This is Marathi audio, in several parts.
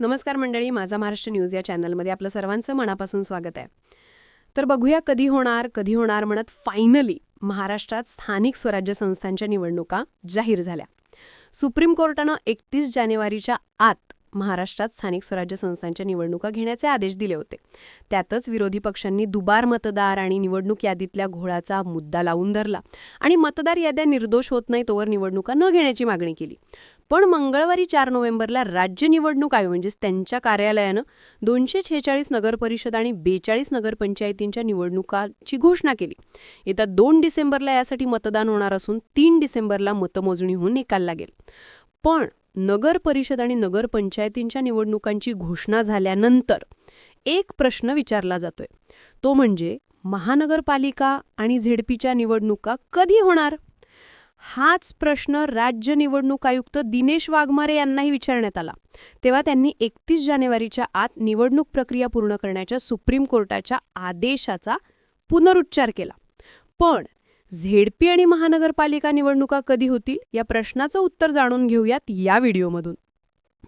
नमस्कार मंडळी माझा महाराष्ट्र न्यूज या चॅनलमध्ये आपलं सर्वांचं मनापासून स्वागत आहे. तर बघूया कधी होणार कधी होणार म्हणत फायनली महाराष्ट्रात स्थानिक स्वराज्य संस्थांच्या निवडणुका जाहीर झाल्या. सुप्रीम कोर्टानं एकतीस जानेवारीच्या आत महाराष्ट्रात स्थानिक स्वराज्य संस्थांच्या निवडणुका घेण्याचे आदेश दिले होते. त्यातच विरोधी पक्षांनी दुबार मतदार आणि निवडणूक यादीतल्या घोळाचा मुद्दा लावून धरला आणि मतदार याद्या निर्दोष होत नाही तोवर निवडणुका न घेण्याची मागणी केली. पण मंगळवारी चार नोव्हेंबरला राज्य निवडणूक आयोग म्हणजेच त्यांच्या कार्यालयानं दोनशे छेचाळीस नगरपरिषद आणि बेचाळीस नगरपंचायतींच्या निवडणुकाची घोषणा केली. येत्या दोन डिसेंबरला यासाठी मतदान होणार असून तीन डिसेंबरला मतमोजणी होऊन निकाल लागेल. पण नगर परिषद आणि नगरपंचायतींच्या निवडणुकांची घोषणा झाल्यानंतर एक प्रश्न विचारला जातोय. तो म्हणजे महानगरपालिका आणि झेडपीच्या निवडणुका कधी होणार? हाच प्रश्न राज्य निवडणूक आयुक्त दिनेश वाघमारे यांनाही विचारण्यात आला. तेव्हा त्यांनी एकतीस जानेवारीच्या आत निवडणूक प्रक्रिया पूर्ण करण्याच्या सुप्रीम कोर्टाच्या आदेशाचा पुनरुच्चार केला. पण झेडपी आणि महानगरपालिका निवडणुका कधी होतील या प्रश्नाचं उत्तर जाणून घेऊयात या व्हिडिओमधून.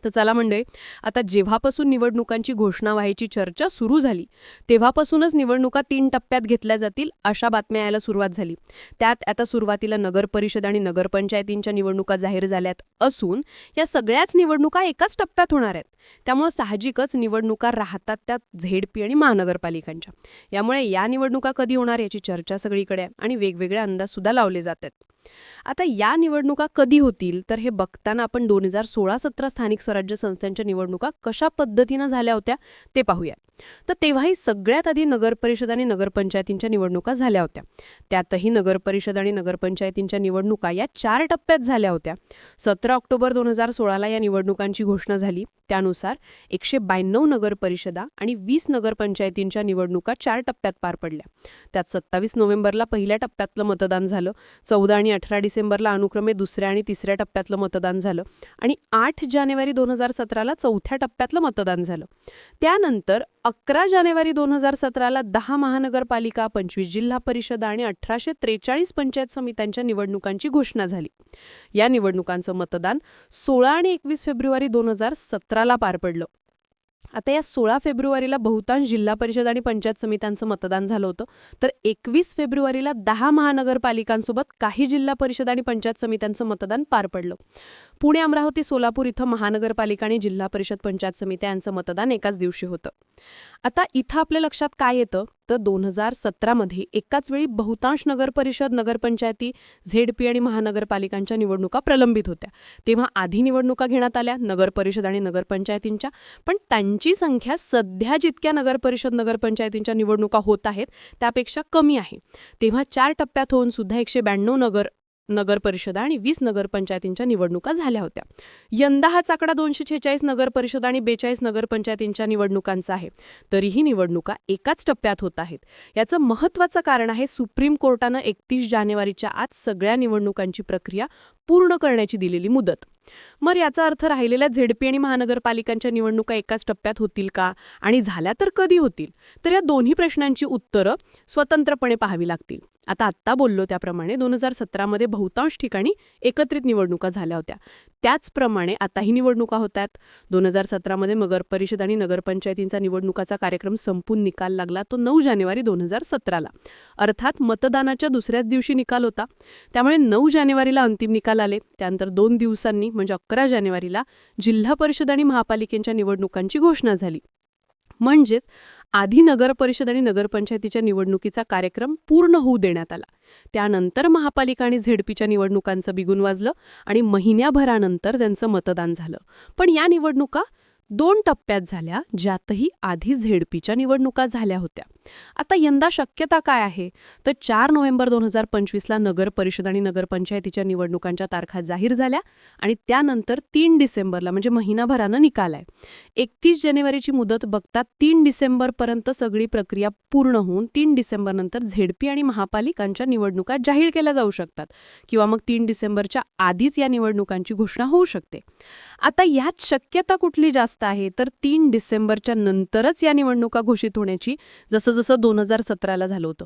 तर चला म्हणजे आता जेव्हापासून निवडणुकांची घोषणा व्हायची चर्चा सुरू झाली तेव्हापासूनच निवडणुका तीन टप्प्यात घेतल्या जातील अशा बातम्या यायला सुरुवात झाली. त्यात आता सुरुवातीला नगर परिषद आणि नगरपंचायतींच्या निवडणुका जाहीर झाल्यात असून या सगळ्याच निवडणुका एकाच टप्प्यात होणार आहेत. त्यामुळे साहजिकच निवडणुका राहतात त्या झेडपी आणि महानगरपालिकांच्या. यामुळे या निवडणुका कधी होणार याची चर्चा सगळीकडे आहे आणि वेगवेगळे अंदाज सुद्धा लावले जात आहेत. आता या निवडणुका कधी होतील? तर हे बघताना आपण दोन हजार सोळा सतरा स्थानिक स्वराज्य संस्थांच्या निवडणुका कशा पद्धतीनं झाल्या होत्या ते पाहूया तर तेव्हाही सगळ्यात आधी नगरपरिषद आणि नगरपंचायतींच्या निवडणुका झाल्या होत्या. त्यातही नगरपरिषद आणि नगरपंचायतींच्या निवडणुका या चार टप्प्यात झाल्या होत्या. सतरा ऑक्टोबर दोन हजार सोळाला या निवडणुकांची घोषणा झाली. त्यानुसार एकशे ब्याण्णव नगरपरिषदा आणि वीस नगरपंचायतींच्या निवडणुका चार टप्प्यात पार पडल्या. त्यात सत्तावीस नोव्हेंबरला पहिल्या टप्प्यातलं मतदान झालं. चौदा आणि अठरा डिसेंबरला अनुक्रमे दुसऱ्या आणि तिसऱ्या टप्प्यातलं मतदान झालं. आणि आठ जानेवारी दोन हजार सतराला चौथ्या टप्प्यातलं मतदान झालं. त्यानंतर अकरा जानेवारी दोन हजार सतराला दहा महानगरपालिका पंचवीस जिल्हा परिषद आणि अठराशे त्रेचाळीस पंचायत समित्यांच्या निवडणुकांची घोषणा झाली. या निवडणुकांचं मतदान सोळा आणि एकवीस फेब्रुवारी दोन हजार सतराला पार पडलं. आता या सोळा फेब्रुवारीला बहुतांश जिल्हा परिषद आणि पंचायत समित्यांचं मतदान झालं होतं. तर एकवीस फेब्रुवारीला दहा महानगरपालिकांसोबत काही जिल्हा परिषद आणि पंचायत समित्यांचं मतदान पार पडलं. पुणे अमरावती सोलापूर इथं महानगरपालिका आणि जिल्हा परिषद पंचायत समित्या यांचं मतदान एकाच दिवशी होतं. आता इथं आपल्या लक्षात काय येतं? तर दोन हजार सतरामध्ये एकाच वेळी बहुतांश नगरपरिषद नगरपंचायती झेडपी आणि महानगरपालिकांच्या निवडणुका प्रलंबित होत्या. तेव्हा आधी निवडणुका घेण्यात आल्या नगरपरिषद आणि नगरपंचायतींच्या. पण त्यांची संख्या सध्या जितक्या नगरपरिषद नगरपंचायतींच्या निवडणुका होत आहेत त्यापेक्षा कमी आहे. तेव्हा चार टप्प्यात होऊन सुद्धा एकशे ब्याण्णव नगर नगर परिषदा आणि वीस नगरपंचायतींच्या निवडणुका झाल्या होत्या. यंदा हाच आकडा दोनशे छेचाळीस नगरपरिषद आणि बेचाळीस नगरपंचायतींच्या निवडणुकांचा आहे. तरीही निवडणुका एकाच टप्प्यात होत आहेत. याचं महत्त्वाचं कारण आहे सुप्रीम कोर्टानं एकतीस जानेवारीच्या आत सगळ्या निवडणुकांची प्रक्रिया पूर्ण करण्याची दिलेली मुदत. मग याचा अर्थ राहिलेल्या झेडपी आणि महानगरपालिकांच्या निवडणुका एकाच टप्प्यात होतील का? आणि झाल्या तर कधी होतील? तर या दोन्ही प्रश्नांची उत्तरं स्वतंत्रपणे पाहावी लागतील. आता आत्ता बोललो त्याप्रमाणे दोन हजार सतरामध्ये बहुतांश ठिकाणी एकत्रित निवडणुका झाल्या होत्या. त्याचप्रमाणे आताही निवडणुका होतात. दोन हजार सतरामध्ये नगर परिषद आणि नगरपंचायतींचा निवडणुकाचा कार्यक्रम संपून निकाल लागला तो नऊ जानेवारी दोन हजार सतराला अर्थात मतदानाच्या दुसऱ्याच दिवशी निकाल होता. त्यामुळे नऊ जानेवारीला अंतिम निकाल आले. त्यानंतर दोन दिवसांनी म्हणजे अकरा जानेवारीला जिल्हा परिषद आणि महापालिकेच्या निवडणुकांची घोषणा झाली. म्हणजेच आधी नगर परिषद आणि नगरपंचायतीच्या निवडणुकीचा कार्यक्रम पूर्ण होऊ देण्यात आला. त्यानंतर महापालिका आणि झेडपीच्या निवडणुकांचं बिगुन वाजलं आणि महिन्याभरानंतर त्यांचं मतदान झालं. पण या निवडणुका दोन टप्प्यात झाल्या ज्यातही आधी झेडपीच्या निवडणुका झाल्या होत्या. आता यंदा शक्यता काय आहे? तर चार नोव्हेंबर दोन हजार पंचवीसला नगर परिषद आणि नगरपंचायतीच्या निवडणुकांच्या तारखा जाहीर झाल्या आणि त्यानंतर तीन डिसेंबरला म्हणजे महिनाभरानं निकाल आहे. एकतीस जानेवारीची मुदत बघता तीन डिसेंबरपर्यंत सगळी प्रक्रिया पूर्ण होऊन तीन डिसेंबरनंतर झेडपी आणि महापालिकांच्या निवडणुका जाहीर केल्या जाऊ शकतात किंवा मग तीन डिसेंबरच्या आधीच या निवडणुकांची घोषणा होऊ शकते. आता यात शक्यता कुठली जास्त जास्त आहे? तर तीन डिसेंबरच्या नंतरच या निवडणुका घोषित होण्याची जसं जसं दोन हजार सतराला झालं होतं.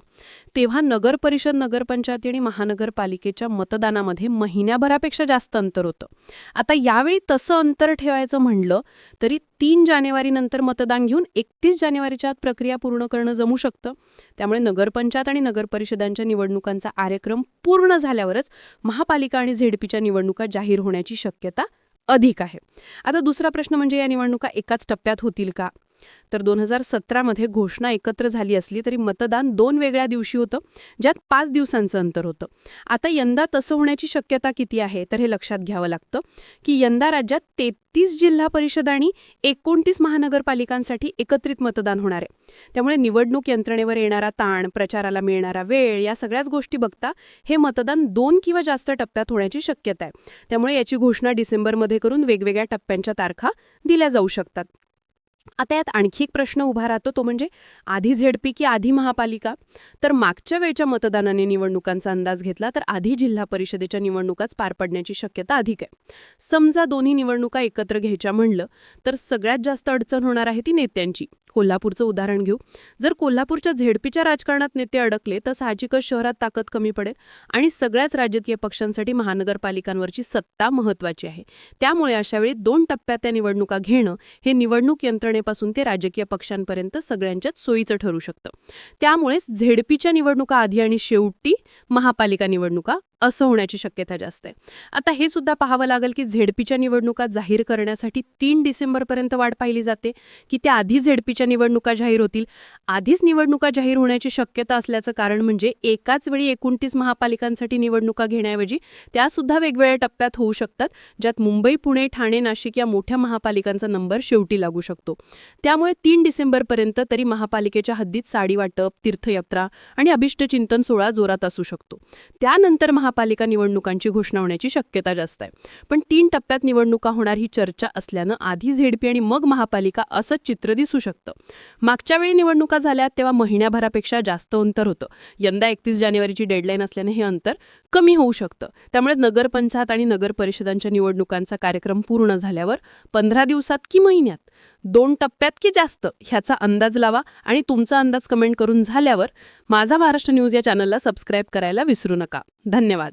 तेव्हा नगर परिषद नगरपंचायती आणि महानगरपालिकेच्या मतदानामध्ये महिन्याभरापेक्षा जास्त अंतर होतं. आता यावेळी तसं अंतर ठेवायचं म्हणलं तरी तीन जानेवारीनंतर मतदान घेऊन एकतीस जानेवारीच्या आत प्रक्रिया पूर्ण करणं जमू शकतं. त्यामुळे नगरपंचायत आणि नगरपरिषदांच्या निवडणुकांचा कार्यक्रम पूर्ण झाल्यावरच महापालिका आणि झेडपीच्या निवडणुका जाहीर होण्याची शक्यता अधिक आहे. आता दुसरा प्रश्न म्हणजे या निवडणुका एकाच टप्प्यात होतील का? तर दोन हजार सतरामध्ये घोषणा एकत्र झाली असली तरी मतदान दोन वेगळ्या दिवशी होतं ज्यात पाच दिवसांचं अंतर होतं. आता यंदा तसं होण्याची शक्यता किती आहे? तर हे लक्षात घ्यावं लागतं की यंदा राज्यात तेहतीस जिल्हा परिषद आणि एकोणतीस महानगरपालिकांसाठी एकत्रित मतदान होणार आहे. त्यामुळे निवडणूक यंत्रणेवर येणारा ताण प्रचाराला मिळणारा वेळ या सगळ्याच गोष्टी बघता हे मतदान दोन किंवा जास्त टप्प्यात होण्याची शक्यता आहे. त्यामुळे याची घोषणा डिसेंबरमध्ये करून वेगवेगळ्या टप्प्यांच्या तारखा दिल्या जाऊ शकतात. आता यात आणखी एक प्रश्न उभा राहतो तो म्हणजे आधी झेडपी की आधी महापालिका? तर मागच्या वेळच्या मतदानाने निवडणुकांचा अंदाज घेतला तर आधी जिल्हा परिषदेच्या निवडणुकाच पार पडण्याची शक्यता अधिक आहे. समजा दोन्ही निवडणुका एकत्र घ्यायच्या म्हणलं तर सगळ्यात जास्त अडचण होणार आहे ती नेत्यांची. कोल्हापूरचं उदाहरण घेऊ. जर कोल्हापूरच्या झेडपीच्या राजकारणात नेते अडकले तर साहजिकच शहरात ताकद कमी पडेल आणि सगळ्याच राजकीय पक्षांसाठी महानगरपालिकांवरची सत्ता महत्वाची आहे. त्यामुळे अशावेळी दोन टप्प्यात त्या निवडणुका घेणं हे निवडणूक यंत्रणेपासून ते राजकीय पक्षांपर्यंत सगळ्यांच्याच सोयीचं ठरू शकतं. त्यामुळेच झेडपीच्या निवडणुका आधी आणि शेवटी महापालिका निवडणुका असं होण्याची शक्यता जास्त आहे. आता हे सुद्धा पाहावं लागेल की झेडपीच्या निवडणुका जाहीर करण्यासाठी तीन डिसेंबरपर्यंत वाट पाहिली जाते की त्या आधी झेडपीच्या निवडणुका जाहीर होतील. आधीच निवडणुका जाहीर होण्याची शक्यता असल्याचं कारण म्हणजे एकाच वेळी एकोणतीस महापालिकांसाठी निवडणुका घेण्याऐवजी त्यासुद्धा वेगवेगळ्या टप्प्यात होऊ शकतात ज्यात मुंबई पुणे ठाणे नाशिक या मोठ्या महापालिकांचा नंबर शेवटी लागू शकतो. त्यामुळे तीन डिसेंबरपर्यंत तरी महापालिकेच्या हद्दीत साडी वाटप तीर्थयात्रा आणि अभिष्टचिंतन सोहळा जोरात असू शकतो. त्यानंतर महा महापालिका निवडणुकांची घोषणा होण्याची शक्यता जास्त आहे. पण तीन टप्प्यात निवडणुका होणार ही चर्चा असल्यानं आधी झेडपी आणि मग महापालिका असं चित्र दिसू शकतं. मागच्या वेळी निवडणुका झाल्या तेव्हा महिन्याभरापेक्षा जास्त अंतर होतं. यंदा एकतीस जानेवारीची डेडलाईन असल्याने हे अंतर कमी होऊ शकतं. त्यामुळे नगरपंचायत आणि नगर परिषदांच्या निवडणुकांचा कार्यक्रम पूर्ण झाल्यावर पंधरा दिवसात की महिन्यात? दोन टप्प्यात की जास्त ह्याचा अंदाज लावा आणि तुमचा अंदाज कमेंट करून झाल्यावर माझा महाराष्ट्र न्यूज या चॅनलला सबस्क्राईब करायला विसरू नका. धन्यवाद.